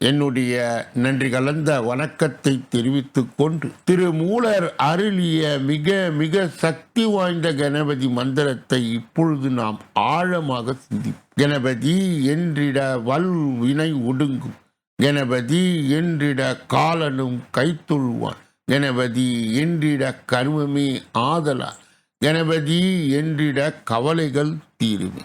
என்னுடைய நன்றி கலந்த வணக்கத்தை தெரிவித்துக் கொண்டு திரு மூலர் அருளிய மிக மிக சக்தி வாய்ந்த கணபதி மந்திரத்தை இப்பொழுது நாம் ஆழமாக சிந்தி கணபதி என்றிட வல் வினை ஒடுங்கும். கணபதி என்றிட காலனும் கைத்துள்வான் கணபதி என்றிட கர்மமே ஆதலா கணபதி என்றிட கவலைகள் தீருமே.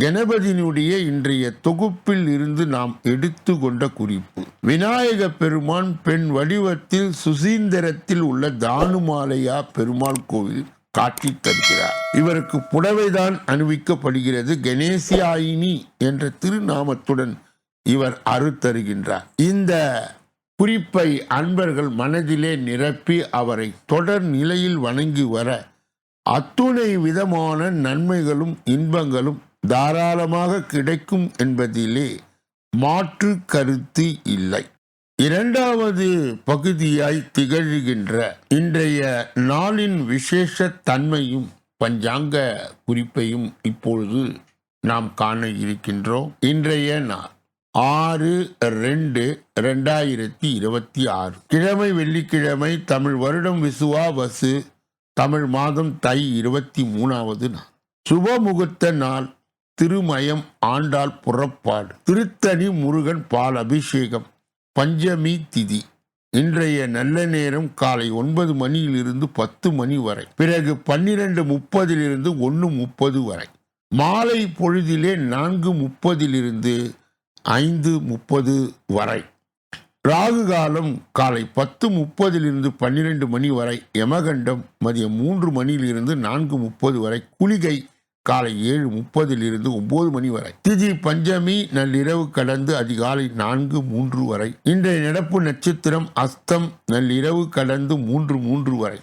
கணபதியினுடைய இன்றைய தொகுப்பில் இருந்து நாம் எடுத்து கொண்ட குறிப்பு. விநாயக பெருமான் பெண் வடிவத்தில் சுசீந்திரத்தில் உள்ள தானுமாலையா பெருமாள் கோவில் காட்சி தருகிறார். இவருக்கு புடவைதான் அணிவிக்கப்படுகிறது. கணேசியாயினி என்ற திருநாமத்துடன் இவர் அறுத்தருகின்றார். இந்த குறிப்பை அன்பர்கள் மனதிலே நிரப்பி அவரை தொடர் நிலையில் வணங்கி வர அத்துணை விதமான நன்மைகளும் இன்பங்களும் தாராளமாக கிடைக்கும் என்பதிலே மாற்று கருத்து இல்லை. இரண்டாவது பகுதியாய் திகழ்கின்ற இன்றைய நாளின் விசேஷ தன்மையும் பஞ்சாங்க குறிப்பையும் இப்பொழுது நாம் காண இருக்கின்றோம். இன்றைய நாள் ஆறு ரெண்டு ரெண்டாயிரத்தி இருபத்தி ஆறு. கிழமை வெள்ளிக்கிழமை தமிழ் வருடம் விசுவா வசு தமிழ் மாதம் தை இருபத்தி மூணாவது நாள். சுபமுகூர்த்த நாள் திருமயம் ஆண்டாள் புறப்பாடு. திருத்தணி முருகன் பால் அபிஷேகம். பஞ்சமி திதி. இன்றைய நல்ல நேரம் காலை ஒன்பது மணியிலிருந்து பத்து மணி வரை. பிறகு பன்னிரண்டு முப்பதிலிருந்து ஒன்று முப்பது வரை. மாலை பொழுதிலே நான்கு முப்பதிலிருந்து ஐந்து முப்பது வரை. ராகு காலம் காலை பத்து முப்பதிலிருந்து பன்னிரண்டு மணி வரை. யமகண்டம் மதியம் மூன்று மணியிலிருந்து நான்கு முப்பது வரை. குளிகை காலை ஏழு முப்பதிலிருந்து ஒன்பது மணி வரை. திதி பஞ்சமி நள்ளிரவு கடந்து அதிகாலை நான்கு மூன்று வரை. இன்றைய நடப்பு நட்சத்திரம் அஸ்தம் நள்ளிரவு கடந்து மூன்று மூன்று வரை.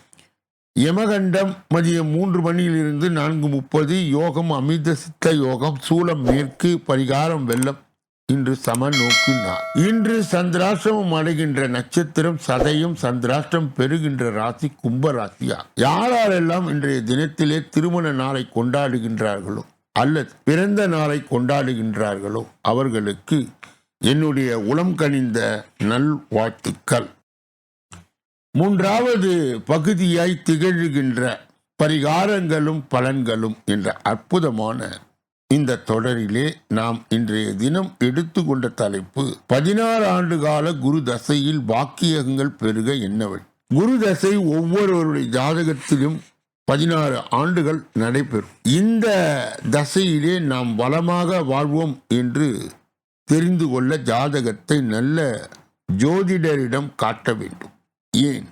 யமகண்டம் மதியம் மூன்று மணியிலிருந்து நான்கு முப்பது யோகம் அமிர்த சித்த யோகம் சூலம் மேற்கு பரிகாரம் வெள்ளம் இன்று சம நோக்கினார் இன்று சந்திராஷ்டிரமம் அடைகின்ற நட்சத்திரம் சதையும் சந்திராஷ்டிரம் பெறுகின்ற ராசி கும்ப ராசியா? யாரெல்லாம் இன்றைய தினத்திலே திருமண நாளை கொண்டாடுகின்றார்களோ அல்லது பிறந்த நாளை கொண்டாடுகின்றார்களோ அவர்களுக்கு என்னுடைய உளம் கனிந்த நல்வாழ்த்துக்கள் மூன்றாவது பகுதியாய் திகழ்கின்ற பரிகாரங்களும் பலன்களும் என்ற அற்புதமான இந்த தொடரிலே நாம் இன்றைய தினம் எடுத்துக்கொண்ட தலைப்பு பதினாறு ஆண்டு கால குரு தசையில் வாக்கியங்கள் பெருக என்னவை? குரு தசை ஒவ்வொருவருடைய ஜாதகத்திலும் பதினாறு ஆண்டுகள் நடைபெறும். இந்த தசையிலே நாம் வளமாக வாழ்வோம் என்று தெரிந்து கொள்ள ஜாதகத்தை நல்ல ஜோதிடரிடம் காட்ட வேண்டும். ஏன்?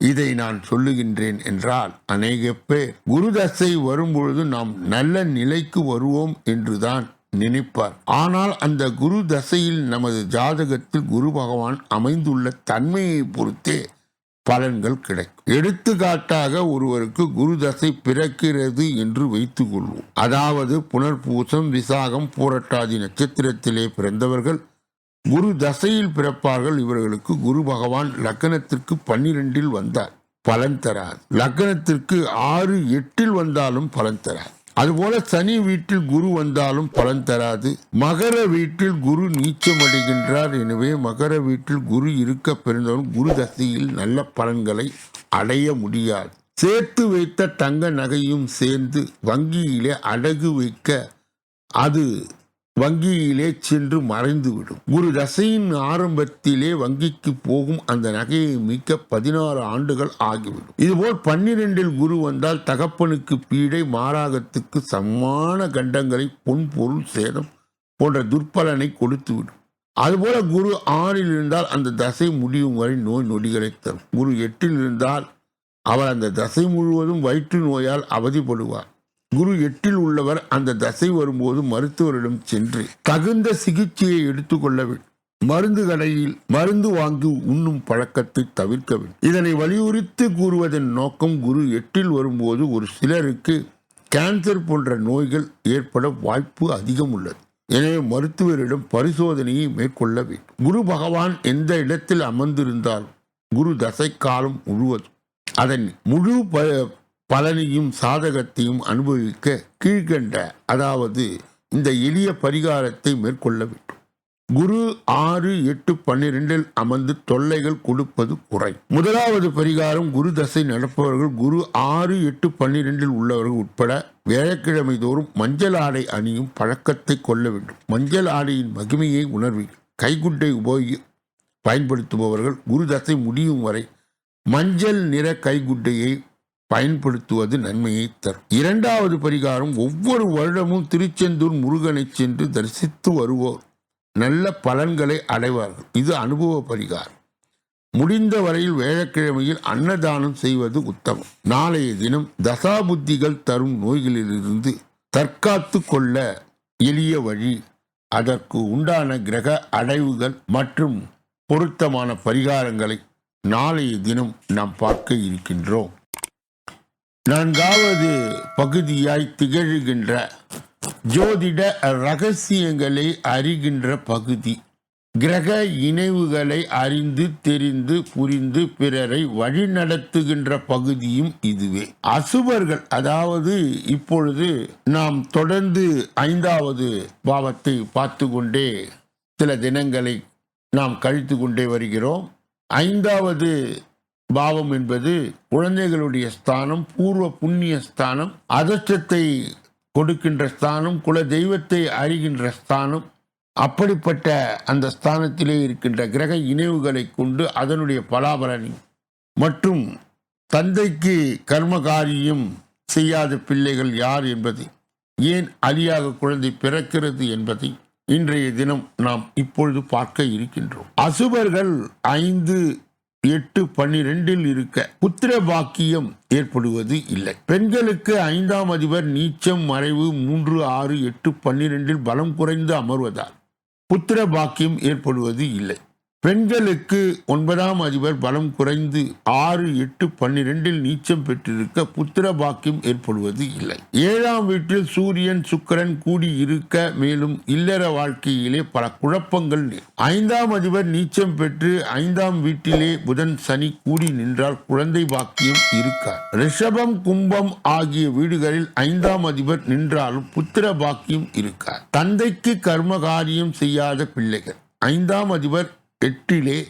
இதை நான் சொல்லுகின்றேன் என்றால் அநேக பேர் குருதசை வரும்பொழுது நாம் நல்ல நிலைக்கு வருவோம் என்றுதான் நினைப்பார். ஆனால் அந்த குரு தசையில் நமது ஜாதகத்தில் குரு பகவான் அமைந்துள்ள தன்மையை பொறுத்தே பலன்கள் கிடைக்கும். எடுத்துக்காட்டாக ஒருவருக்கு குரு தசை பிறக்கிறது என்று வைத்துக் கொள்வோம் அதாவது புனர்பூசம் விசாகம் பூரட்டாதி நட்சத்திரத்திலே பிறந்தவர்கள் குரு தசையில் பிறப்பார்கள் இவர்களுக்கு குரு பகவான் லக்கணத்திற்கு பன்னிரெண்டில் வந்தார் பலன் தராது லக்கணத்திற்கு ஆறு எட்டில் வந்தாலும் பலன் தராது அதுபோல சனி வீட்டில் குரு வந்தாலும் பலன் தராது. மகர வீட்டில் குரு நீச்சம் அடைகின்றார் எனவே மகர வீட்டில் குரு இருக்க பிறந்தவன் குரு தசையில் நல்ல பலன்களை அடைய முடியாது. சேர்த்து வைத்த தங்க நகையும் சேர்ந்து வங்கியிலே அடகு வைக்க அது வங்கியிலே சென்று மறைந்துவிடும். குரு தசையின் ஆரம்பத்திலே வங்கிக்கு போகும் அந்த நகையை மீட்க பதினாறு ஆண்டுகள் ஆகிவிடும். இதுபோல் பன்னிரெண்டில் குரு வந்தால் தகப்பனுக்கு பீடை மாராகத்துக்கு சமான கண்டங்களை பொன் பொருள் சேதம் போன்ற துர்பலனை கொடுத்துவிடும். அதுபோல குரு ஆறில் இருந்தால் அந்த தசை முடியும் வரை நோய் நொடிகளை தரும். குரு எட்டில் இருந்தால் அவர் அந்த தசை முழுவதும் வயிற்று நோயால் அவதிப்படுவார். குரு எட்டில் உள்ளவர் அந்த தசை வரும்போது மருத்துவரிடம் சென்று தகுந்த சிகிச்சையை எடுத்துக்கொள்ள வேண்டும். மருந்து கடையில் மருந்து வாங்கி உண்ணும் பழக்கத்தை தவிர்க்க வேண்டும். இதனை வலியுறுத்தி கூறுவதன் நோக்கம் குரு எட்டில் வரும்போது ஒரு சிலருக்கு கேன்சர் போன்ற நோய்கள் ஏற்பட வாய்ப்பு அதிகம் உள்ளது. எனவே மருத்துவரிடம் பரிசோதனையை மேற்கொள்ள வேண்டும். குரு பகவான் எந்த இடத்தில் அமர்ந்திருந்தால் குரு தசை காலம் முழுவதும் அதன் முழு ப பலனையும் சாதகத்தையும் அனுபவிக்க கீழ்கண்ட அதாவது இந்த எளிய பரிகாரத்தை மேற்கொள்ள வேண்டும். குரு ஆறு எட்டு பன்னிரெண்டில் அமர்ந்து தொல்லைகள் கொடுப்பது குறை. முதலாவது பரிகாரம் குரு தசை நடப்பவர்கள் குரு ஆறு எட்டு பன்னிரெண்டில் உள்ளவர்கள் உட்பட வியாழக்கிழமை தோறும் மஞ்சள் ஆடை அணியும் பழக்கத்தை கொள்ள வேண்டும். மஞ்சள் ஆடையின் மகிமையை உணர்வீர்கள் கைக்குட்டை உபயோகி பயன்படுத்துபவர்கள் குரு தசை முடியும் வரை மஞ்சள் நிற கைக்குட்டையை பயன்படுத்துவது நன்மையை தரும். இரண்டாவது பரிகாரம் ஒவ்வொரு வருடமும் திருச்செந்தூர் முருகனை சென்று தரிசித்து வருவோர். நல்ல பலன்களை அடைவார்கள். இது அனுபவ பரிகாரம். முடிந்த வரையில் வேழக்கிழமையில் அன்னதானம் செய்வது உத்தமம். நாளைய தினம் தசாபுத்திகள் தரும் நோய்களிலிருந்து தற்காத்து கொள்ள எளிய வழி. அதற்கு உண்டான கிரக அடைவுகள் மற்றும் பொருத்தமான பரிகாரங்களை நாளைய தினம் நாம் பார்க்க இருக்கின்றோம். நான்காவது பகுதியாய் திகழ்கின்ற ஜோதிட ரகசியங்களை அறிகின்ற பகுதி. கிரக இணைவுகளை அறிந்து தெரிந்து புரிந்து பிறரை வழிநடத்துகின்ற பகுதியும் இதுவே. அசுபர்கள் அதாவது இப்பொழுது நாம் தொடர்ந்து ஐந்தாவது பாவத்தை பார்த்து கொண்டே சில தினங்களை நாம் கழித்து கொண்டே வருகிறோம். ஐந்தாவது பாவம் என்பது குழந்தைகளுடைய ஸ்தானம் பூர்வ புண்ணிய ஸ்தானம் அதிர்ஷ்டத்தை கொடுக்கின்ற ஸ்தானம் குல தெய்வத்தை அறிகின்ற ஸ்தானம். அப்படிப்பட்ட அந்த ஸ்தானத்திலே இருக்கின்ற கிரக இணைவுகளை கொண்டு அதனுடைய பலாபலனை மற்றும் தந்தைக்கு கர்மகாரியம் செய்யாத பிள்ளைகள் யார் என்பதை ஏன் அழியாக குழந்தை பிறக்கிறது என்பதை இன்றைய தினம் நாம் இப்பொழுது பார்க்க இருக்கின்றோம். அசுபர்கள் ஐந்து எட்டு பன்னிரெண்டில் இருக்க புத்திர பாக்கியம் ஏற்படுவது இல்லை. பெண்களுக்கு ஐந்தாம் அதிபர் நீச்சம் மறைவு மூன்று ஆறு எட்டு பன்னிரெண்டில் பலம் குறைந்து அமர்வதால் புத்திர பாக்கியம் ஏற்படுவது இல்லை. பெண்களுக்கு ஒன்பதாம் அதிபர் பலம் குறைந்து ஆறு எட்டு பன்னிரெண்டில் நீச்சம் பெற்றிருக்க புத்திர பாக்கியம் ஏற்படுவது இல்லை. ஏழாம் வீட்டில் சூரியன் சுக்கிரன் கூடி இருக்க மேலும் இல்லற வாழ்க்கையிலே பல குழப்பங்கள் ஐந்தாம் அதிபர் நீச்சம் பெற்று ஐந்தாம் வீட்டிலே புதன் சனி கூடி நின்றால் குழந்தை பாக்கியம் இருக்கார் ரிஷபம் கும்பம் ஆகிய வீடுகளில் ஐந்தாம் அதிபர் நின்றாலும் புத்திர பாக்கியம் இருக்கார் தந்தைக்கு கர்ம காரியம் செய்யாத பிள்ளைகள். ஐந்தாம் அதிபர் எட்டிலே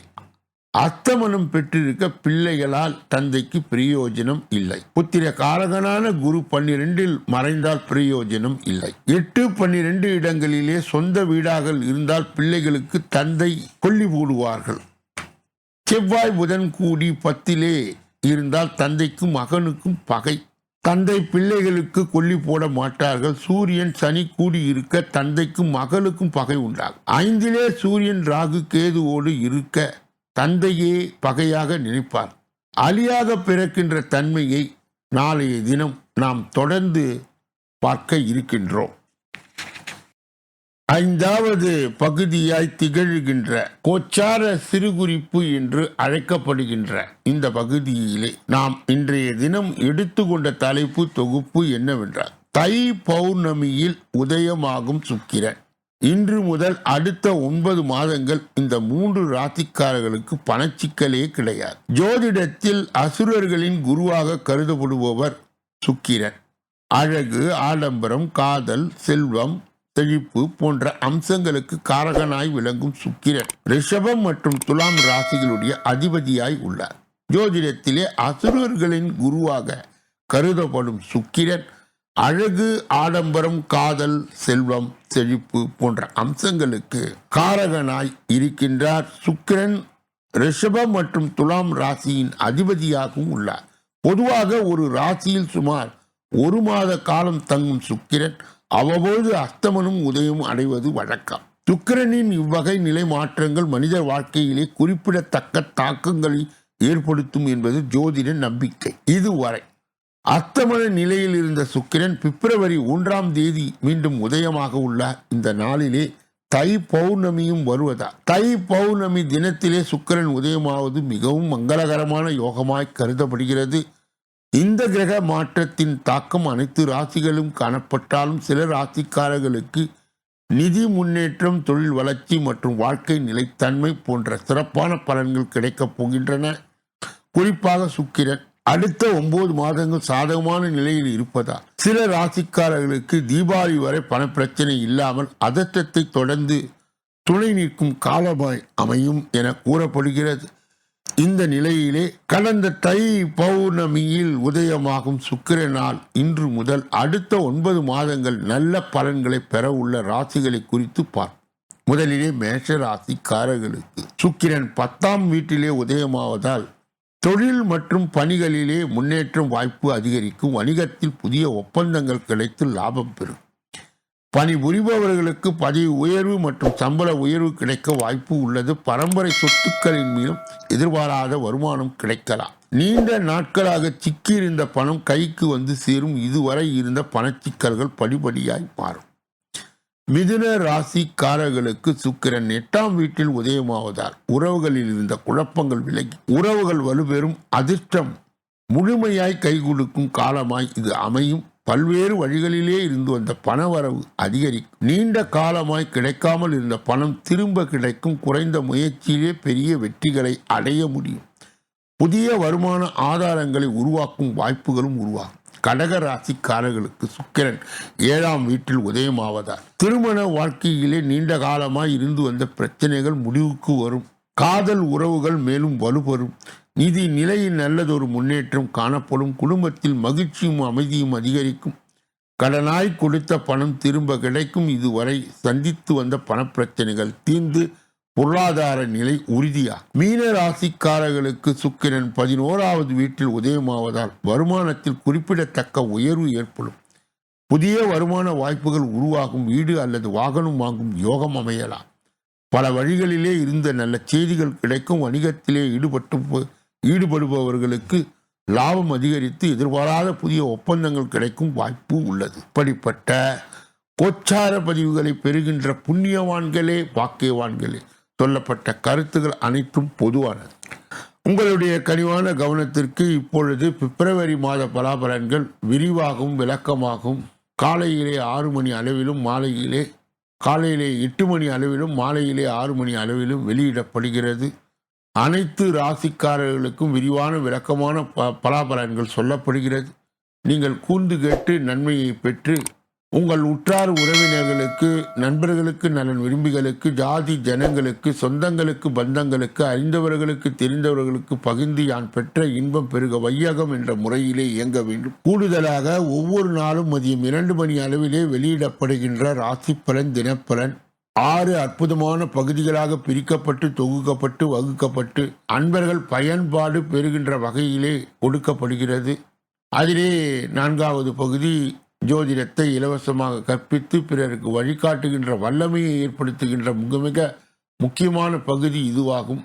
அத்தமனம் பெற்றிருக்க பிள்ளைகளால் தந்தைக்கு பிரயோஜனம் இல்லை. புத்திர காரகனான குரு பன்னிரெண்டில் மறைந்தால் பிரயோஜனம் இல்லை. எட்டு பன்னிரெண்டு இடங்களிலே சொந்த வீடாக இருந்தால் பிள்ளைகளுக்கு தந்தை கொல்லி போடுவார்கள். செவ்வாய் புதன் கூடி பத்திலே இருந்தால் தந்தைக்கும் மகனுக்கும் பகை. தந்தை பிள்ளைகளுக்கு கொல்லி போட மாட்டார்கள். சூரியன் சனி கூடி இருக்க தந்தைக்கும் மகளுக்கும் பகை உண்டாகும். ஐந்திலே சூரியன் ராகு கேதுவோடு இருக்க தந்தையே பகையாக நினைப்பார். அழியாக பிறக்கின்ற தன்மையை நாளைய தினம் நாம் தொடர்ந்து பார்க்க இருக்கின்றோம். ஐந்தாவது பகுதியாய் திகழ்கின்ற கோச்சார சிறுகுறிப்பு என்று அழைக்கப்படுகின்ற இந்த பகுதியிலே நாம் இன்றைய தினம் எடுத்துக்கொண்ட தலைப்பு தொகுப்பு என்னவென்றால் தை பௌர்ணமியில் உதயமாகும் சுக்கிரன். இன்று முதல் அடுத்த ஒன்பது மாதங்கள் இந்த மூன்று ராசிக்காரர்களுக்கு பணச்சிக்கலே கிடையாது. ஜோதிடத்தில் அசுரர்களின் குருவாக கருதப்படுபவர் சுக்கிரன். அழகு ஆடம்பரம் காதல் செல்வம் செழிப்பு போன்ற அம்சங்களுக்கு காரகனாய் விளங்கும் சுக்கிரன். ரிஷபம் மற்றும் துலாம் ராசிகளுடைய அதிபதியாய் உள்ளார். ஜோதிடத்திலே அசுரர்களின் குருவாக கருதப்படும் சுக்கிரன் அழகு ஆடம்பரம் காதல் செல்வம் செழிப்பு போன்ற அம்சங்களுக்கு காரகனாய் இருக்கின்றார் சுக்கிரன். ரிஷபம் மற்றும் துலாம் ராசியின் அதிபதியாகவும் உள்ளார். பொதுவாக ஒரு ராசியில் சுமார் ஒரு மாத காலம் தங்கும் சுக்கிரன் அவ்வப்போது அஸ்தமனும் உதயம் அடைவது வழக்கம். சுக்கிரனின் இவ்வகை நிலை மாற்றங்கள் மனித வாழ்க்கையிலே குறிப்பிடத்தக்க தாக்கங்களை ஏற்படுத்தும் என்பது ஜோதிட நம்பிக்கை. இதுவரை அஸ்தமன நிலையில் இருந்த சுக்கிரன் பிப்ரவரி ஒன்றாம் தேதி மீண்டும் உதயமாக உள்ள இந்த நாளிலே தை பௌர்ணமியும் வருவதா? தை பௌர்ணமி தினத்திலே சுக்கிரன் உதயமாவது மிகவும் மங்களகரமான யோகமாய் கருதப்படுகிறது. இந்த கிரக மாற்றத்தின் தாக்கம் அனைத்து ராசிகளும் காணப்பட்டாலும் சில ராசிக்காரர்களுக்கு நிதி முன்னேற்றம் தொழில் வளர்ச்சி மற்றும் வாழ்க்கை நிலைத்தன்மை போன்ற சிறப்பான பலன்கள் கிடைக்கப் போகின்றன. குறிப்பாக சுக்கிரன் அடுத்த ஒன்பது மாதங்கள் சாதகமான நிலையில் இருப்பதால் சில ராசிக்காரர்களுக்கு தீபாவளி வரை பணப்பிரச்சனை இல்லாமல் அதட்டத்தை தொடர்ந்து துணை நிற்கும் காலமாய் அமையும் என கூறப்படுகிறது. இந்த நிலையிலே கடந்த தை பௌர்ணமியில் உதயமாகும் சுக்கிரனால் இன்று முதல் அடுத்த ஒன்பது மாதங்கள் நல்ல பலன்களை பெற உள்ள ராசிகளை குறித்து பார்ப்போம். முதலிலே மேஷ ராசிக்காரர்களுக்கு சுக்கிரன் பத்தாம் வீட்டிலே உதயமாவதால் தொழில் மற்றும் பணிகளிலே முன்னேற்றம் வாய்ப்பு அதிகரிக்கும். வணிகத்தில் புதிய ஒப்பந்தங்கள் கிடைத்து லாபம் பெறும். பணி புரிபவர்களுக்கு பதவி உயர்வு மற்றும் சம்பள உயர்வு கிடைக்க வாய்ப்பு உள்ளது. பரம்பரை சொத்துக்களின் மீதும் எதிர்பாராத வருமானம் கிடைக்கலாம். நீண்ட நாட்களாக சிக்கியிருந்த பணம் கைக்கு வந்து சேரும். இதுவரை இருந்த பணச்சிக்கல்கள் படிப்படியாய் மாறும். மிதுன ராசிக்காரர்களுக்கு சுக்கிரன் எட்டாம் வீட்டில் உதயமாவதால் உறவுகளில் இருந்த குழப்பங்கள் விலகி. உறவுகள் வலுப்பெறும். அதிர்ஷ்டம் முழுமையாய் கை கொடுக்கும் காலமாய் இது அமையும். பல்வேறு வழிகளிலே இருந்து வந்த பணவரவு அதிகரிக்கும். நீண்ட காலமாய் கிடைக்காமல் இருந்த பணம் திரும்ப கிடைக்கும் குறைந்த முயற்சியிலே பெரிய வெற்றிகளை அடைய முடியும். புதிய வருமான ஆதாரங்களை உருவாக்கும் வாய்ப்புகளும் உருவாகும். கடக ராசிக்காரர்களுக்கு சுக்கிரன் ஏழாம் வீட்டில் உதயமாவதால் திருமண வாழ்க்கையிலே நீண்ட காலமாய் இருந்து வந்த பிரச்சனைகள் முடிவுக்கு வரும். காதல் உறவுகள் மேலும் வலுப்பெறும். நிதி நிலையில் நல்லதொரு முன்னேற்றம் காணப்படும். குடும்பத்தில் மகிழ்ச்சியும் அமைதியும் அதிகரிக்கும். கடனாய் கொடுத்த பணம் திரும்ப கிடைக்கும். இதுவரை சந்தித்து வந்த பணப்பிரச்சனைகள் தீர்ந்து பொருளாதார நிலை உறுதியா மீன ராசிக்காரர்களுக்கு சுக்கிரன் பதினோராவது வீட்டில் உதயமாவதால் வருமானத்தில் குறிப்பிடத்தக்க உயர்வு ஏற்படும். புதிய வருமான வாய்ப்புகள் உருவாகும். வீடு அல்லது வாகனம் வாங்கும் யோகம் அமையலாம். பல வழிகளிலே இருந்த நல்ல செய்திகள் கிடைக்கும். வணிகத்திலே ஈடுபட்டு ஈடுபடுபவர்களுக்கு லாபம் அதிகரித்து எதிர்பாராத புதிய ஒப்பந்தங்கள் கிடைக்கும் வாய்ப்பு உள்ளது. இப்படிப்பட்ட கோச்சார பதிவுகளை பெறுகின்ற புண்ணியவான்களே பாக்கியவான்களே சொல்லப்பட்ட கருத்துகள் அனைத்தும் பொதுவானது. உங்களுடைய கனிவான கவனத்திற்கு இப்பொழுது பிப்ரவரி மாத பலாபலன்கள் விரிவாகவும் விளக்கமாகவும் காலையிலே ஆறு மணி அளவிலும் மாலையிலே காலையிலே எட்டு மணி அளவிலும் மாலையிலே ஆறு மணி அளவிலும் வெளியிடப்படுகிறது. அனைத்து ராசிக்காரர்களுக்கும் விரிவான விளக்கமான ப பலாபலன்கள் சொல்லப்படுகிறது. நீங்கள் கூர்ந்து கேட்டு நன்மையை பெற்று உங்கள் உற்றார் உறவினர்களுக்கு நண்பர்களுக்கு நலன் விரும்பிகளுக்கு ஜாதி ஜனங்களுக்கு சொந்தங்களுக்கு பந்தங்களுக்கு அறிந்தவர்களுக்கு தெரிந்தவர்களுக்கு பகிர்ந்து யான் பெற்ற இன்பம் பெருக வையகம் என்ற முறையிலே இயங்க வேண்டும். கூடுதலாக ஒவ்வொரு நாளும் மதியம் இரண்டு மணி அளவிலே வெளியிடப்படுகின்ற ராசிப்பலன் தினப்பலன் ஆறு அற்புதமான பகுதிகளாக பிரிக்கப்பட்டு தொகுக்கப்பட்டு வகுக்கப்பட்டு அன்பர்கள் பயன்பாடு பெறுகின்ற வகையிலே கொடுக்கப்படுகிறது. அதிலே நான்காவது பகுதி ஜோதிடத்தை இலவசமாக கற்பித்து பிறருக்கு வழிகாட்டுகின்ற வல்லமையை ஏற்படுத்துகின்ற மிக மிக முக்கியமான பகுதி இதுவாகும்.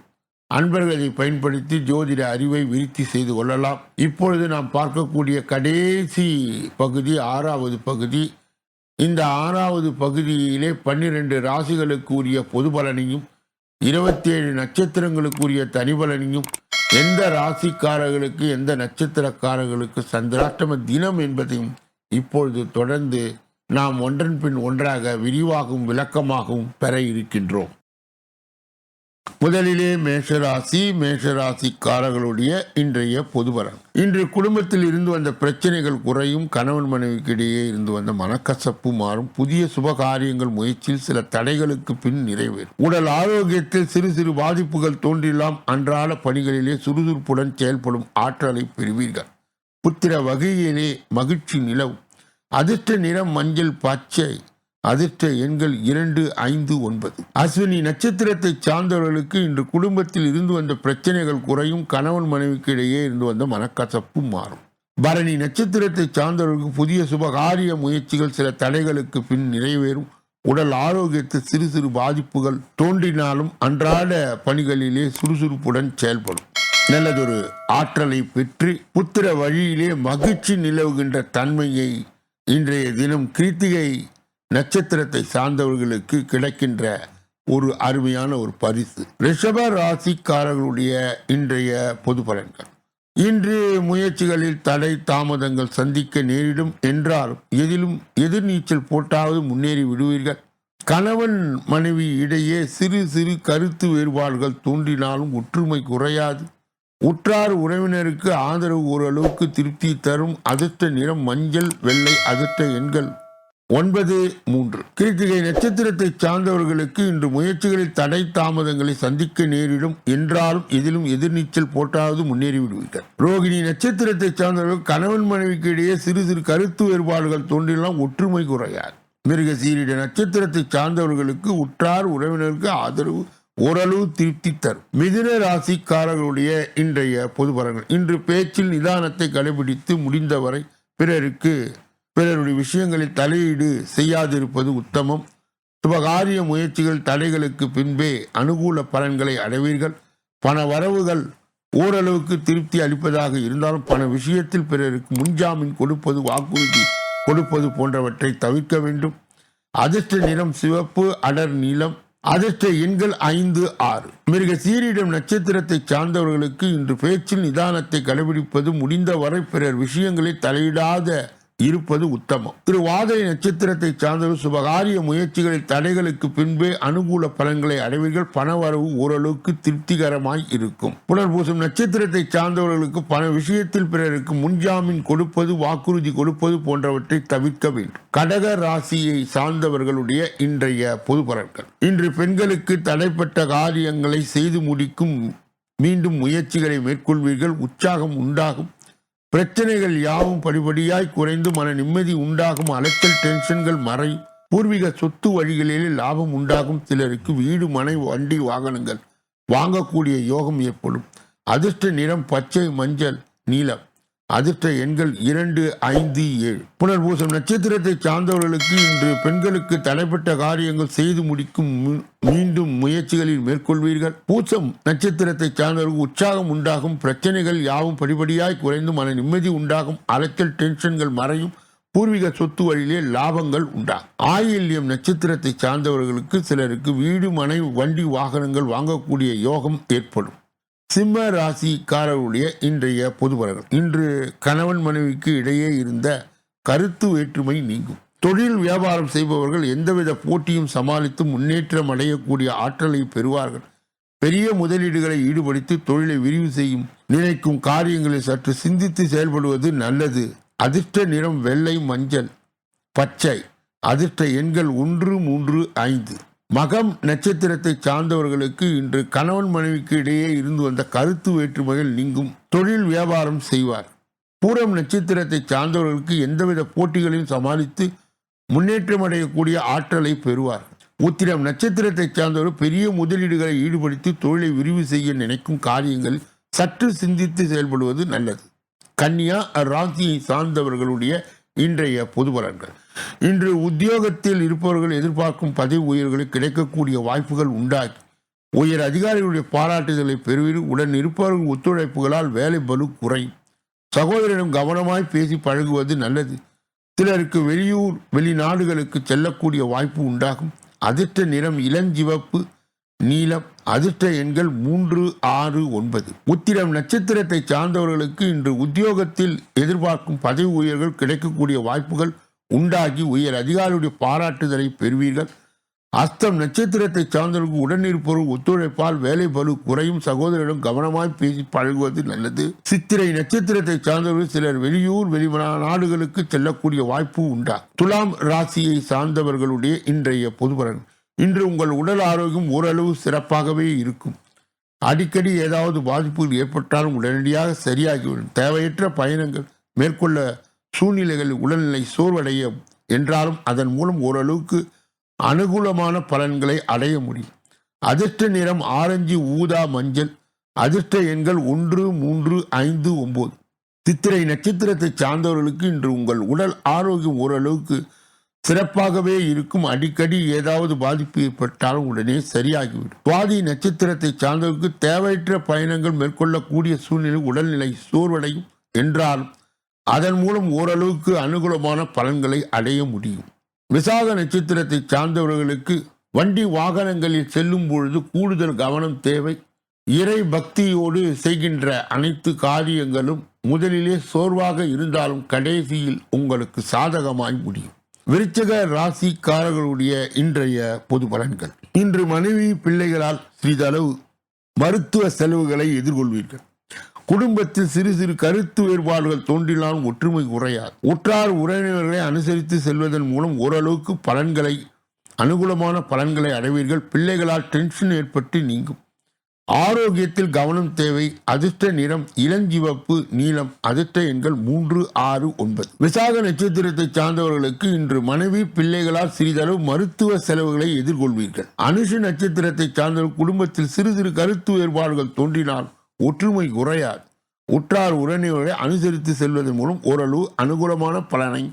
அன்பர்கள் இதை பயன்படுத்தி ஜோதிட அறிவை விருத்தி செய்து கொள்ளலாம். இப்பொழுது நாம் பார்க்கக்கூடிய கடைசி பகுதி ஆறாவது பகுதி இந்த ஆறாவது பகுதியிலே பன்னிரண்டு ராசிகளுக்குரிய பொது பலனையும் இருபத்தேழு நட்சத்திரங்களுக்குரிய தனிபலனையும் எந்த ராசிக்காரர்களுக்கு எந்த நட்சத்திரக்காரர்களுக்கு சந்திராஷ்டம தினம் என்பதையும் இப்பொழுது தொடர்ந்து நாம் ஒன்றன் பின் ஒன்றாக விரிவாகவும் விளக்கமாகவும் பெற இருக்கின்றோம். முதலிலே மேஷராசி மேஷராசிக்காரர்களுடைய இன்றைய பொதுபலன் இன்று குடும்பத்தில் இருந்து வந்த பிரச்சனைகள் குறையும் கணவன் மனைவிக்கு இடையே இருந்து வந்த மனக்கசப்பு மாறும் புதிய சுப காரியங்கள் முயற்சியில் சில தடைகளுக்கு பின் நிறைவேறும். உடல் ஆரோக்கியத்தில் சிறு சிறு பாதிப்புகள் தோன்றிலாம் அன்றாட பணிகளிலே சுறுசுறுப்புடன் செயல்படும் ஆற்றலை பெறுவீர்கள். புத்திர வகையிலே மகிழ்ச்சி நிலவும். அதிர்ஷ்ட நிறம் மஞ்சள் பச்சை அதிர்ஷ்ட எண்கள் இரண்டு ஐந்து ஒன்பது. அஸ்வினி நட்சத்திரத்தை சார்ந்தவர்களுக்கு இன்று குடும்பத்தில் இருந்து வந்த பிரச்சனைகள் குறையும் கணவன் மனைவிக்கு இடையே இருந்து வந்த மனக்கசப்பு மாறும். பரணி நட்சத்திரத்தை சார்ந்தவர்களுக்கு புதிய சுபகாரிய முயற்சிகள் சில தடைகளுக்கு பின் நிறைவேறும். உடல் ஆரோக்கியத்தில் சிறு சிறு பாதிப்புகள் தோன்றினாலும் அன்றாட பணிகளிலே சுறுசுறுப்புடன் செயல்படும். நல்லதொரு ஆற்றலை பெற்று புத்திர வழியிலே மகிழ்ச்சி நிலவுகின்ற தன்மையை இன்றைய தினம் கிருத்திகை நட்சத்திரத்தை சார்ந்தவர்களுக்கு கிடைக்கின்ற ஒரு அருமையான ஒரு பரிசு. ரிஷப ராசிக்காரர்களுடைய இன்றைய பொது பலன்கள். இன்று முயற்சிகளில் தடை தாமதங்கள் சந்திக்க நேரிடும் என்றாலும் எதிலும் எதிர்நீச்சல் போட்டாவது முன்னேறி விடுவீர்கள். கணவன் மனைவி இடையே சிறு சிறு கருத்து வேறுபாடுகள் தோன்றினாலும் ஒற்றுமை குறையாது. உற்றார் உறவினருக்கு ஆதரவு ஓரளவுக்கு திருப்தி தரும். அதிர்ஷ்ட நிறம் மஞ்சள் வெள்ளை அதிர்ஷ்ட எண்கள். ஒன்பது மூன்று. கிருத்திகை நட்சத்திரத்தை சார்ந்தவர்களுக்கு இன்று முயற்சிகளில் தடை தாமதங்களை சந்திக்க நேரிடும். என்றாலும் இதிலும் எதிர்நீச்சல் போட்டாவது முன்னேறி விடுவீர்கள். ரோகிணி நட்சத்திரத்தை சார்ந்தவர்கள் கணவன் மனைவிக்கு இடையே சிறு சிறு கருத்து வேறுபாடுகள் தோன்றினால் ஒற்றுமை குறையாது. மிருக சீரிட நட்சத்திரத்தை சார்ந்தவர்களுக்கு உற்றார் உறவினருக்கு ஆதரவு ஓரளவு திருப்தி தரும். மிதுன ராசிக்காரர்களுடைய இன்றைய பொது பலன்கள். இன்று பேச்சில் நிதானத்தை கடைபிடித்து முடிந்தவரை பிறருக்கு பிறருடைய விஷயங்களில் தலையீடு செய்யாதிருப்பது உத்தமம். சுபகாரிய முயற்சிகள் தடைகளுக்கு பின்பே அனுகூல பலன்களை அடைவீர்கள். பண வரவுகள் ஓரளவுக்கு திருப்தி அளிப்பதாக இருந்தாலும் பண விஷயத்தில் பிறருக்கு முன்ஜாமீன் கொடுப்பது வாக்குறுதி கொடுப்பது போன்றவற்றை தவிர்க்க வேண்டும். அதிர்ஷ்ட நிறம் சிவப்பு அடர் நீளம் அதிர்ஷ்ட எண்கள் ஐந்து ஆறு. மிருக சீரிடம் நட்சத்திரத்தை சார்ந்தவர்களுக்கு இன்று பேச்சில் நிதானத்தை கடைபிடிப்பது முடிந்தவரை பிறர் விஷயங்களை தலையிடாத இருப்பது உத்தமம். திரு வாதிரை நட்சத்திரத்தை சார்ந்தவர் சுபகாரிய முயற்சிகளில் தடைகளுக்கு பின்பே அனுகூல பலன்களை அடைவீர்கள். பணவரவு ஓரளவுக்கு திருப்திகரமாய் இருக்கும். புனர்பூசம் நட்சத்திரத்தை சார்ந்தவர்களுக்கு பண விஷயத்தில் பிறருக்கு முன்ஜாமீன் கொடுப்பது வாக்குறுதி கொடுப்பது போன்றவற்றை தவிர்க்க வேண்டும். கடக ராசியை சார்ந்தவர்களுடைய இன்றைய பொது பலன்கள். இன்று பெண்களுக்கு தடைப்பட்ட காரியங்களை செய்து முடிக்கும் மீண்டும் முயற்சிகளை மேற்கொள்வீர்கள். உற்சாகம் உண்டாகும். பிரச்சனைகள் யாவும் படிப்படியாய் குறைந்து மன நிம்மதி உண்டாகும் அலைச்சல் டென்ஷன்கள் மறையும் பூர்வீக சொத்து வழிகளில் லாபம் உண்டாகும். சிலருக்கு வீடு மனை வண்டி வாகனங்கள் வாங்கக்கூடிய யோகம் ஏற்படும். அதிர்ஷ்ட நிறம் பச்சை மஞ்சள் நீலம். அதிர்ஷ்ட எண்கள் இரண்டு ஐந்து ஏழு. புனர்பூசம் நட்சத்திரத்தை சார்ந்தவர்களுக்கு இன்று பெண்களுக்கு தடைப்பட்ட காரியங்கள் செய்து முடிக்கும் மீ- மீண்டும் முயற்சிகளில் மேற்கொள்வீர்கள். பூசம் நட்சத்திரத்தை சார்ந்தவர்களுக்கு உற்சாகம் உண்டாகும் பிரச்சனைகள் யாவும் படிப்படியாய் குறைந்து மன நிம்மதி உண்டாகும் அலைச்சல் டென்ஷன்கள் மறையும் பூர்வீக சொத்து வழியிலே லாபங்கள் உண்டாகும். ஆயில்யம் நட்சத்திரத்தை சார்ந்தவர்களுக்கு சிலருக்கு வீடு மனை வண்டி வாகனங்கள் வாங்கக்கூடிய யோகம் ஏற்படும். சிம்ம ராசிக்காரருடைய இன்றைய பொது இன்று கணவன் மனைவிக்கு இடையே இருந்த கருத்து வேற்றுமை நீங்கும். தொழில் வியாபாரம் செய்பவர்கள் எந்தவித போட்டியும் சமாளித்து முன்னேற்றம் அடையக்கூடிய ஆற்றலை பெறுவார்கள். பெரிய முதலீடுகளை ஈடுபடுத்தி தொழிலை விரிவு செய்யும் நினைக்கும் காரியங்களை சற்று சிந்தித்து செயல்படுவது நல்லது. அதிர்ஷ்ட நிறம் வெள்ளை மஞ்சள் பச்சை அதிர்ஷ்ட எண்கள் ஒன்று மூன்று ஐந்து. மகம் நட்சத்திரத்தை சார்ந்தவர்களுக்கு இன்று கணவன் மனைவிக்கு இடையே இருந்து வந்த கருத்து வேற்றுமைகள் நீங்கும். தொழில் வியாபாரம் செய்வார். பூரம் நட்சத்திரத்தை சார்ந்தவர்களுக்கு எந்தவித போட்டிகளையும் சமாளித்து முன்னேற்றம் அடையக்கூடிய ஆற்றலை பெறுவார். உத்திரம் நட்சத்திரத்தை சார்ந்தவர் பெரிய முதலீடுகளை ஈடுபடுத்தி தொழிலை விரிவு செய்ய நினைக்கும் காரியங்கள் சற்று சிந்தித்து செயல்படுவது நல்லது. கன்னியா ராசியை சார்ந்தவர்களுடைய இன்றைய பொது பலன்கள். இன்று உத்தியோகத்தில் இருப்பவர்கள் எதிர்பார்க்கும் பதவி உயர்வுகளை கிடைக்கக்கூடிய வாய்ப்புகள் உண்டாகி உயர் அதிகாரிகளுடைய பாராட்டுதலை பெறுவீர். உடன் இருப்பவர்கள் ஒத்துழைப்புகளால் வேலை பலு குறையும். சகோதரிடம் கவனமாய் பேசி பழகுவது நல்லது. சிலருக்கு வெளியூர் வெளிநாடுகளுக்கு செல்லக்கூடிய வாய்ப்பு உண்டாகும். அதிர்ஷ்ட நிறம் இளஞ்சிவப்பு நீலம் அதிர்ஷ்ட எண்கள் மூன்று ஆறு ஒன்பது. உத்திரம் நட்சத்திரத்தை சார்ந்தவர்களுக்கு இன்று உத்தியோகத்தில் எதிர்பார்க்கும் பதவி உயர்வுகள் கிடைக்கக்கூடிய வாய்ப்புகள் உண்டாகி உயர் அதிகாரியுடைய பாராட்டுதலை பெறுவீர்கள். அஸ்தம் நட்சத்திரத்தை சார்ந்தவர்களுக்கு உடனிருப்பொருள் ஒத்துழைப்பால் வேலை பலு குறையும். சகோதரரிடம் கவனமாய் பேசி பழகுவது நல்லது. சித்திரை நட்சத்திரத்தை சார்ந்தவர்கள் சிலர் வெளியூர் வெளி நாடுகளுக்கு செல்லக்கூடிய வாய்ப்பு உண்டா? துலாம் ராசியை சார்ந்தவர்களுடைய இன்றைய பொதுபலன். இன்று உங்கள் உடல் ஆரோக்கியம் ஓரளவு சிறப்பாகவே இருக்கும். அடிக்கடி ஏதாவது பாதிப்புகள் ஏற்பட்டாலும் உடனடியாக சரியாகிவிடும் தேவையற்ற பயணங்கள் மேற்கொள்ள சூழ்நிலைகளில் உடல்நிலை சோர்வடைய என்றாலும் அதன் மூலம் ஓரளவுக்கு அனுகூலமான பலன்களை அடைய முடியும். அதிர்ஷ்ட நிறம் ஆரஞ்சு ஊதா மஞ்சள். அதிர்ஷ்ட எண்கள் ஒன்று மூன்று ஐந்து ஒன்பது சித்திரை நட்சத்திரத்தை சார்ந்தவர்களுக்கு இன்று உங்கள் உடல் ஆரோக்கியம் ஓரளவுக்கு சிறப்பாகவே இருக்கும். அடிக்கடி ஏதாவது பாதிப்பு ஏற்பட்டாலும் உடனே சரியாகிவிடும். சுவாதி நட்சத்திரத்தை சார்ந்தவர்களுக்கு தேவையற்ற பயணங்கள் மேற்கொள்ளக்கூடிய சூழ்நிலை உடல்நிலை சோர்வடையும் என்றாலும் அதன் மூலம் ஓரளவுக்கு அனுகூலமான பலன்களை அடைய முடியும். விசாக நட்சத்திரத்தை சார்ந்தவர்களுக்கு வண்டி வாகனங்களில் செல்லும் பொழுது கூடுதல் கவனம் தேவை. இறை பக்தியோடு செய்கின்ற அனைத்து காரியங்களும் முதலிலே சோர்வாக இருந்தாலும் கடைசியில் உங்களுக்கு சாதகமாய் முடியும். விருச்சக ராசிக்காரர்களுடைய இன்றைய பொது பலன்கள். இன்று மனைவி பிள்ளைகளால் சிறிதளவு மருத்துவ செலவுகளை எதிர்கொள்வீர்கள். குடும்பத்தில் சிறு சிறு கருத்து வேறுபாடுகள் தோன்றினாலும் ஒற்றுமை குறையாது. உற்றார் உறவினர்களை அனுசரித்து செல்வதன் மூலம் ஓரளவுக்கு பலன்களை அனுகூலமான பலன்களை அடைவீர்கள். பிள்ளைகளால் டென்ஷன் ஏற்பட்டு நீங்கும். ஆரோக்கியத்தில் கவனம் தேவை. அதிர்ஷ்ட நிறம் இளஞ்சிவப்பு நீளம் அதிர்ஷ்ட எண்கள் மூன்று ஆறு ஒன்பது. விசாக நட்சத்திரத்தை சார்ந்தவர்களுக்கு இன்று மனைவி பிள்ளைகளால் சிறிதளவு மருத்துவ செலவுகளை எதிர்கொள்வீர்கள். அனுஷ நட்சத்திரத்தை சார்ந்தவர்கள் குடும்பத்தில் சிறு சிறு கருத்து வேறுபாடுகள் தோன்றினால் ஒற்றுமை குறையாது உற்றார் உறவினர்களை அனுசரித்து செல்வதன் மூலம் ஓரளவு அனுகூலமான பலனை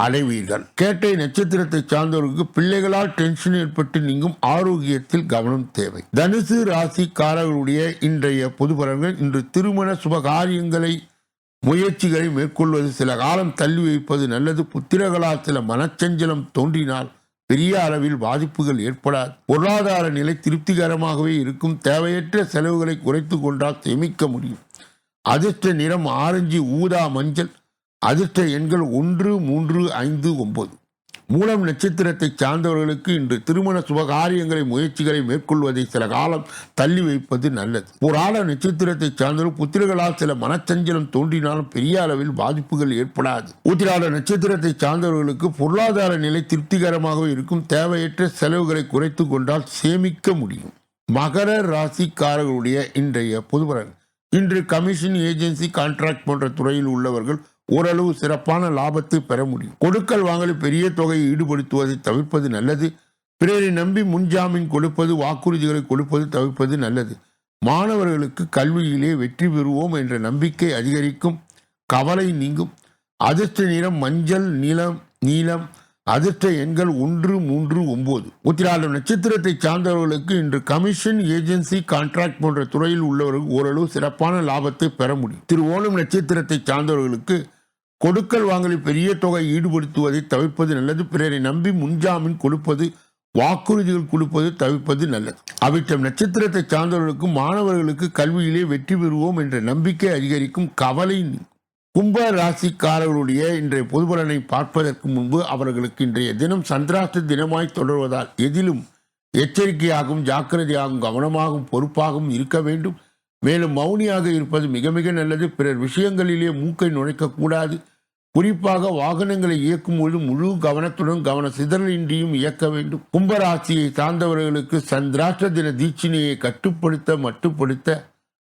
அடைவீர்கள். கேட்டை நட்சத்திரத்தை சார்ந்தவர்களுக்கு பிள்ளைகளால் டென்ஷன் ஏற்பட்டு நீங்கும் ஆரோக்கியத்தில் கவனம் தேவை. தனுசு ராசிக்காரர்களுடைய இன்றைய பொது பலன்கள் இன்று திருமண சுபகாரியங்களை முயற்சிகளை மேற்கொள்வது சில காலம் தள்ளி வைப்பது நல்லது. புத்திரகளால் சில மனச்சஞ்சலம் தோன்றினால் பெரிய அளவில் பாதிப்புகள் ஏற்படாது. பொருளாதார நிலை திருப்திகரமாகவே இருக்கும். தேவையற்ற செலவுகளை குறைத்து கொண்டால் சேமிக்க முடியும். அதிர்ஷ்ட நிறம் ஆரஞ்சு ஊதா மஞ்சள். அதிர்ஷ்ட எண்கள் ஒன்று மூன்று ஐந்து ஒன்பது. மூலம் நட்சத்திரத்தை சார்ந்தவர்களுக்கு இன்று திருமண சுபகாரியங்களை முயற்சிகளை மேற்கொள்வதை சில காலம் தள்ளி வைப்பது நல்லது. புராண நட்சத்திரத்தை சார்ந்தவர்கள் புத்திரர்களால் சில மனச்சஞ்சலம் தோன்றினாலும் பெரிய அளவில் பாதிப்புகள் ஏற்படாது. ஊத்திராட நட்சத்திரத்தை சார்ந்தவர்களுக்கு பொருளாதார நிலை திருப்திகரமாக இருக்கும். தேவையற்ற செலவுகளை குறைத்து கொண்டால் சேமிக்க முடியும். மகர ராசிக்காரர்களுடைய இன்றைய பொதுபலன். இன்று கமிஷன் ஏஜென்சி கான்ட்ராக்ட் போன்ற துறையில் உள்ளவர்கள் ஓரளவு சிறப்பான லாபத்தை பெற முடியும். கொடுக்கல் வாங்கலில் பெரிய தொகையை ஈடுபடுத்துவதை தவிர்ப்பது நல்லது. பிறரை நம்பி முன்ஜாமீன் கொடுப்பது வாக்குறுதிகளை கொடுப்பது தவிர்ப்பது நல்லது. மாணவர்களுக்கு கல்வியிலே வெற்றி பெறுவோம் என்ற நம்பிக்கை அதிகரிக்கும். கவலை நீங்கும். அதிர்ஷ்ட நிறம் மஞ்சள் நீளம் நீலம். அதிர்ஷ்ட எண்கள் ஒன்று மூன்று ஒன்பது உத்திராடம் நட்சத்திரத்தை சார்ந்தவர்களுக்கு இன்று கமிஷன் ஏஜென்சி கான்ட்ராக்ட் போன்ற துறையில் உள்ளவர்கள் ஓரளவு சிறப்பான லாபத்தை பெற முடியும். திரு ஓணம் நட்சத்திரத்தை சார்ந்தவர்களுக்கு கொடுக்கல் வாங்கலில் பெரிய தொகை ஈடுபடுத்துவதை தவிர்ப்பது நல்லது. பிறரை நம்பி முன்ஜாமீன் கொடுப்பது வாக்குறுதிகள் கொடுப்பது தவிர்ப்பது நல்லது. அவிட்டம் நட்சத்திரத்தை சார்ந்தவர்களுக்கு மாணவர்களுக்கு கல்வியிலே வெற்றி பெறுவோம் என்ற நம்பிக்கை அதிகரிக்கும் கவலை கும்ப ராசிக்காரர்களுடைய இன்றைய பொதுபலனை பார்ப்பதற்கு முன்பு அவர்களுக்கு இன்றைய தினம் சந்திராஷ்ட தினமாய் தொடர்வதால் எதிலும் எச்சரிக்கையாகவும் ஜாக்கிரதையாகவும் கவனமாகவும் பொறுப்பாகவும் இருக்க வேண்டும். மேலும் மௌனியாக இருப்பது மிக மிக நல்லது. பிறர் விஷயங்களிலே மூக்கை நுழைக்கக்கூடாது குறிப்பாக வாகனங்களை இயக்கும் பொழுது முழு கவனத்துடன் கவன சிதறலின்றியும் இயக்க வேண்டும். கும்பராசியை சார்ந்தவர்களுக்கு சந்திராஷ்ட தின தீட்சினையை கட்டுப்படுத்த மட்டுப்படுத்த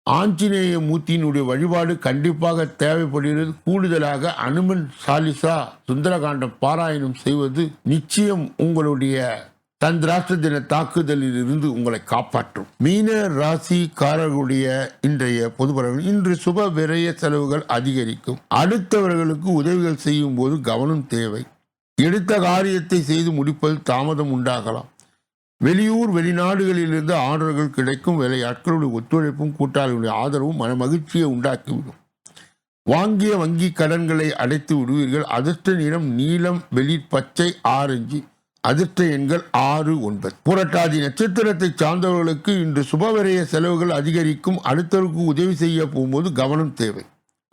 ஆஞ்சநேய மூர்த்தியினுடைய வழிபாடு கண்டிப்பாக தேவைப்படுகிறது. கூடுதலாக அனுமன் சாலிசா சுந்தரகாண்டம் பாராயணம் செய்வது நிச்சயம் உங்களுடைய தன் சந்திராஷ்ட தின தாக்குதலில் இருந்து உங்களை காப்பாற்றும். மீன ராசிக்காரர்களுடைய இன்றைய பொதுப்பலன் இன்று சுப விரய செலவுகள் அதிகரிக்கும். அடுத்தவர்களுக்கு உதவிகள் செய்யும் போது கவனம் தேவை. எடுத்த காரியத்தை செய்து முடிப்பது தாமதம் உண்டாகலாம். வெளியூர் வெளிநாடுகளிலிருந்து ஆர்டர்கள் கிடைக்கும் வேலையாட்களுடைய ஒத்துழைப்பும் கூட்டாளிகளுடைய ஆதரவும் மன மகிழ்ச்சியை உண்டாக்கிவிடும். வாங்கிய வங்கி கடன்களை அடைத்து விடுவீர்கள். அதிர்ஷ்ட நிறம் நீலம் வெளிர் பச்சை ஆரஞ்சு. அதிர்ஷ்ட எண்கள் ஆறு ஒன்பது. புரட்டாதி நட்சத்திரத்தை சார்ந்தவர்களுக்கு இன்று சுபவரைய செலவுகள் அதிகரிக்கும் அடுத்தவருக்கு உதவி செய்ய போகும்போது கவனம் தேவை.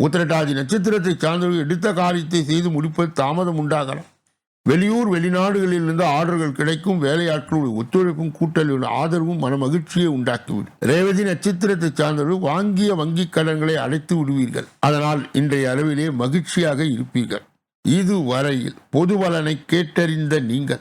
உத்திரட்டாதி நட்சத்திரத்தை சார்ந்தவர்கள் எடுத்த காரியத்தை செய்து முடிப்பது தாமதம் உண்டாகலாம். வெளியூர் வெளிநாடுகளில் இருந்து ஆர்டர்கள் கிடைக்கும் வேலையாட்களுடைய ஒத்துழைப்பும் கூட்டலின் ஆதரவும் மன மகிழ்ச்சியை உண்டாக்கிவிடும். ரேவதி நட்சத்திரத்தை சார்ந்தவர்கள் வாங்கிய வங்கிக் கடன்களை அடைத்து விடுவீர்கள். அதனால் இன்றைய அளவிலே மகிழ்ச்சியாக இருப்பீர்கள். இதுவரையில் பொது பலனை கேட்டறிந்த நீங்கள்